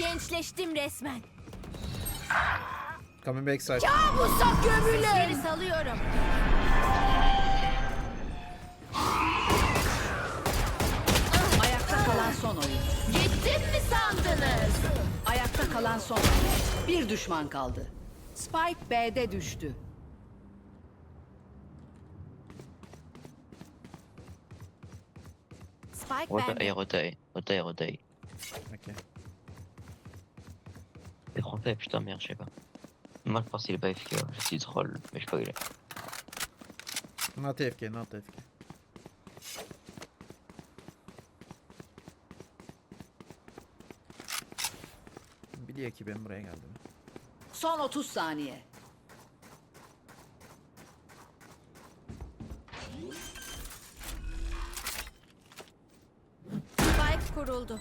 Iyileştim resmen. Coming back side. Kabusa gömülün. Seni salıyorum. Ayakta kalan son oyun. Gittim mi sandınız? Ayakta kalan son oyun. Bir düşman kaldı. Spike B'de düştü. Spike Rotaille, bende. rotaille, rotaille, rotaille. Ok. Les Français, putain, merde, je sais pas. Moi, je pense qu'il est pas efficace. Je suis troll, mais je sais pas où il est. Not AFK, not AFK. Biliyor ki ben buraya geldim. Son 30 saniye. Spike kuruldu.